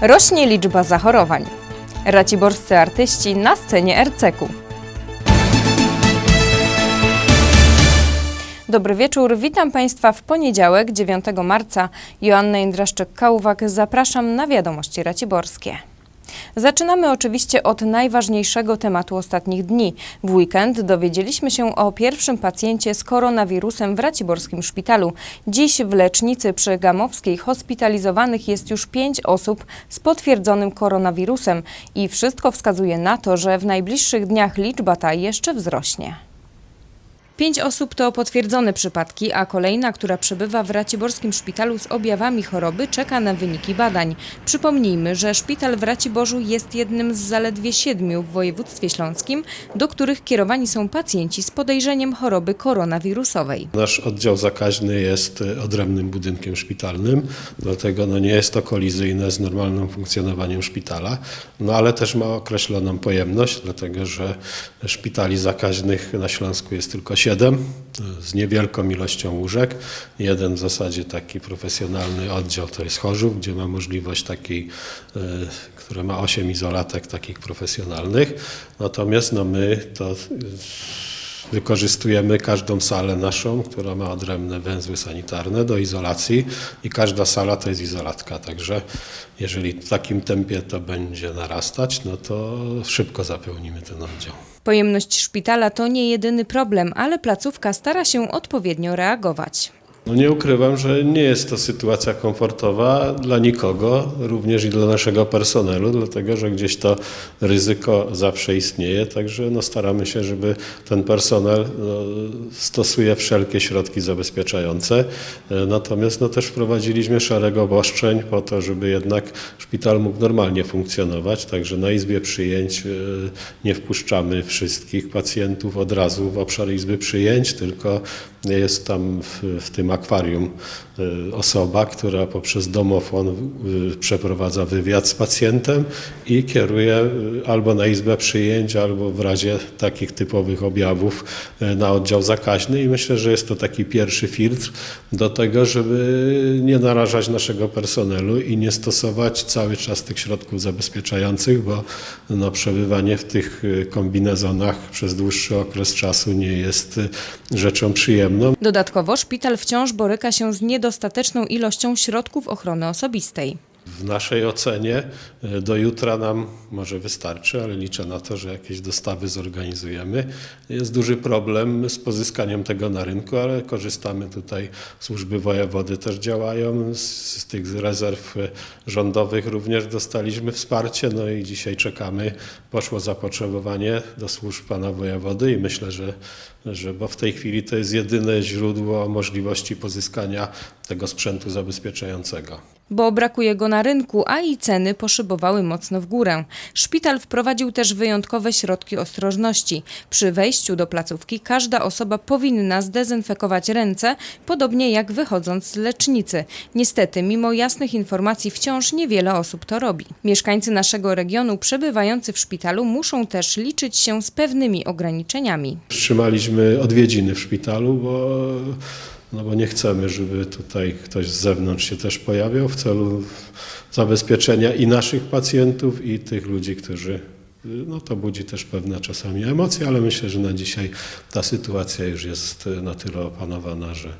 Rośnie liczba zachorowań. Raciborscy artyści na scenie RCK-u. Dobry wieczór, witam Państwa w poniedziałek 9 marca. Joanna Jędraszczyk-Kałwak, zapraszam na wiadomości raciborskie. Zaczynamy oczywiście od najważniejszego tematu ostatnich dni. W weekend dowiedzieliśmy się o pierwszym pacjencie z koronawirusem w Raciborskim Szpitalu. Dziś w lecznicy przy Gamowskiej hospitalizowanych jest już pięć osób z potwierdzonym koronawirusem i wszystko wskazuje na to, że w najbliższych dniach liczba ta jeszcze wzrośnie. Pięć osób to potwierdzone przypadki, a kolejna, która przebywa w Raciborskim Szpitalu z objawami choroby, czeka na wyniki badań. Przypomnijmy, że szpital w Raciborzu jest jednym z zaledwie siedmiu w województwie śląskim, do których kierowani są pacjenci z podejrzeniem choroby koronawirusowej. Nasz oddział zakaźny jest odrębnym budynkiem szpitalnym, dlatego no nie jest to kolizyjne z normalnym funkcjonowaniem szpitala, no ale też ma określoną pojemność, dlatego że szpitali zakaźnych na Śląsku jest tylko siedem z niewielką ilością łóżek. Jeden w zasadzie taki profesjonalny oddział to jest Chorzów, gdzie ma możliwość takiej, e, które ma osiem izolatek takich profesjonalnych. Natomiast no my to Wykorzystujemy każdą salę naszą, która ma odrębne węzły sanitarne do izolacji i każda sala to jest izolatka. Także jeżeli w takim tempie to będzie narastać, no to szybko zapełnimy ten oddział. Pojemność szpitala to nie jedyny problem, ale placówka stara się odpowiednio reagować. No nie ukrywam, że nie jest to sytuacja komfortowa dla nikogo, również i dla naszego personelu, dlatego że gdzieś to ryzyko zawsze istnieje, także no staramy się, żeby ten personel no, stosuje wszelkie środki zabezpieczające. Natomiast no, też wprowadziliśmy szereg obostrzeń po to, żeby jednak szpital mógł normalnie funkcjonować, także na izbie przyjęć e, nie wpuszczamy wszystkich pacjentów od razu w obszar izby przyjęć, tylko jest tam w, w tym akwarium y, osoba, która poprzez domofon y, przeprowadza wywiad z pacjentem i kieruje y, albo na izbę przyjęć, albo w razie takich typowych objawów na oddział zakaźny i myślę, że jest to taki pierwszy filtr do tego, żeby nie narażać naszego personelu i nie stosować cały czas tych środków zabezpieczających, bo no, przebywanie w tych kombinezonach przez dłuższy okres czasu nie jest rzeczą przyjemną. Dodatkowo szpital wciąż boryka się z niedostateczną ilością środków ochrony osobistej. W naszej ocenie e, do jutra nam może wystarczy, ale liczę na to, że jakieś dostawy zorganizujemy. Jest duży problem z pozyskaniem tego na rynku, ale korzystamy tutaj, służby wojewody też działają, z, z tych rezerw e, rządowych również dostaliśmy wsparcie, no i dzisiaj czekamy, poszło zapotrzebowanie do służb pana wojewody i myślę, że, że bo w tej chwili to jest jedyne źródło możliwości pozyskania tego sprzętu zabezpieczającego. Bo brakuje go na rynku, a i ceny poszybowały mocno w górę. Szpital wprowadził też wyjątkowe środki ostrożności. Przy wejściu do placówki każda osoba powinna zdezynfekować ręce, podobnie jak wychodząc z lecznicy. Niestety, mimo jasnych informacji, wciąż niewiele osób to robi. Mieszkańcy naszego regionu przebywający w szpitalu muszą też liczyć się z pewnymi ograniczeniami. Wstrzymaliśmy odwiedziny w szpitalu, bo, no bo nie chcemy, żeby tutaj ktoś z zewnątrz się też pojawiał w celu zabezpieczenia i naszych pacjentów, i tych ludzi, którzy. No to budzi też pewne czasami emocje, ale myślę, że na dzisiaj ta sytuacja już jest na tyle opanowana, że,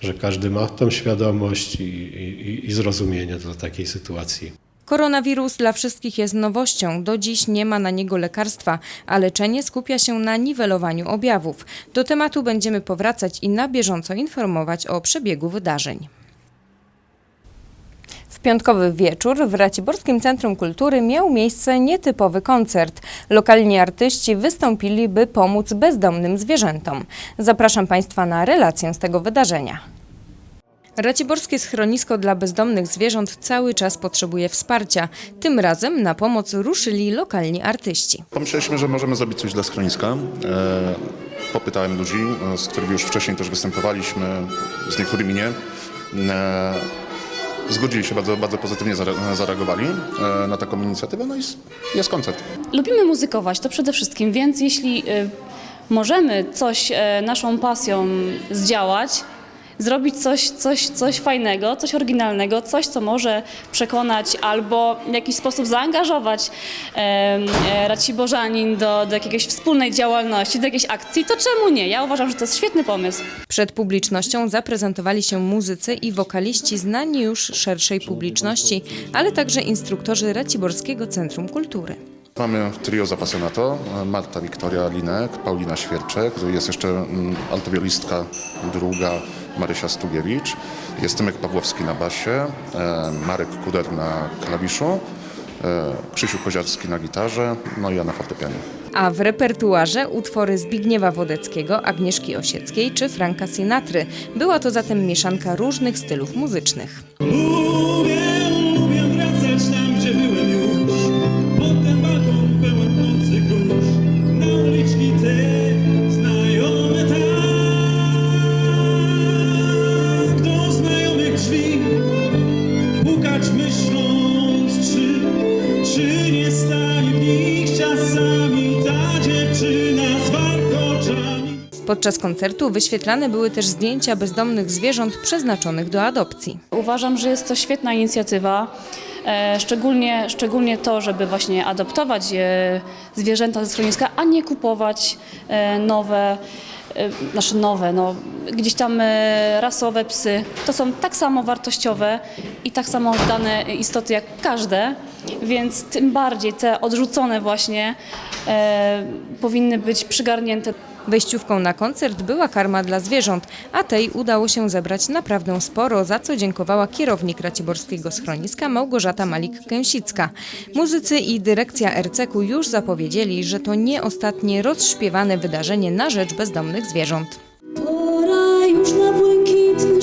że każdy ma tą świadomość i, i, i zrozumienie dla takiej sytuacji. Koronawirus dla wszystkich jest nowością. Do dziś nie ma na niego lekarstwa, a leczenie skupia się na niwelowaniu objawów. Do tematu będziemy powracać i na bieżąco informować o przebiegu wydarzeń. W piątkowy wieczór w Raciborskim Centrum Kultury miał miejsce nietypowy koncert. Lokalni artyści wystąpili, by pomóc bezdomnym zwierzętom. Zapraszam Państwa na relację z tego wydarzenia. Raciborskie schronisko dla bezdomnych zwierząt cały czas potrzebuje wsparcia. Tym razem na pomoc ruszyli lokalni artyści. Pomyśleliśmy, że możemy zrobić coś dla schroniska. E, popytałem ludzi, e, z którymi już wcześniej też występowaliśmy, z niektórymi nie. E, zgodzili się, bardzo, bardzo pozytywnie zare- zareagowali na taką inicjatywę, no i jest koncert. Lubimy muzykować, to przede wszystkim, więc jeśli możemy coś naszą pasją zdziałać, zrobić coś, coś, coś fajnego, coś oryginalnego, coś, co może przekonać albo w jakiś sposób zaangażować e, Raciborzanin do, do jakiejś wspólnej działalności, do jakiejś akcji, to czemu nie? Ja uważam, że to jest świetny pomysł. Przed publicznością zaprezentowali się muzycy i wokaliści znani już szerszej publiczności, ale także instruktorzy Raciborskiego Centrum Kultury. Mamy trio Zapasjonato, Marta Wiktoria Linek, Paulina Świerczek, jest jeszcze mm, altowiolistka druga Marysia Stugiewicz, jest Tymek Pawłowski na basie, e, Marek Kuder na klawiszu, e, Krzysiu Koziarski na gitarze, no i ja na fortepianie. A w repertuarze utwory Zbigniewa Wodeckiego, Agnieszki Osieckiej czy Franka Sinatry. Była to zatem mieszanka różnych stylów muzycznych. Podczas koncertu wyświetlane były też zdjęcia bezdomnych zwierząt przeznaczonych do adopcji. Uważam, że jest to świetna inicjatywa. E, Szczególnie, szczególnie to, żeby właśnie adoptować e, zwierzęta ze schroniska, a nie kupować e, nowe, e, znaczy nowe, no, gdzieś tam rasowe psy. To są tak samo wartościowe i tak samo oddane istoty jak każde, więc tym bardziej te odrzucone właśnie powinny być przygarnięte Wejściówką na koncert była karma dla zwierząt, a tej udało się zebrać naprawdę sporo, za co dziękowała kierownik Raciborskiego Schroniska Małgorzata Malik-Kęsicka. Muzycy i dyrekcja RCK już zapowiedzieli, że to nie ostatnie rozśpiewane wydarzenie na rzecz bezdomnych zwierząt. Pora już na błękitny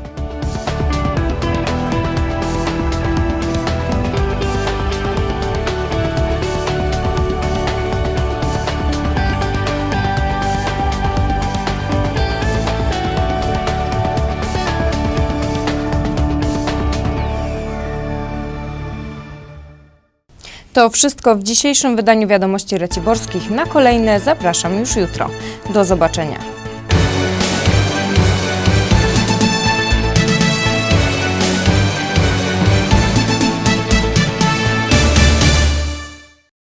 To wszystko w dzisiejszym wydaniu Wiadomości Raciborskich. Na kolejne zapraszam już jutro. Do zobaczenia.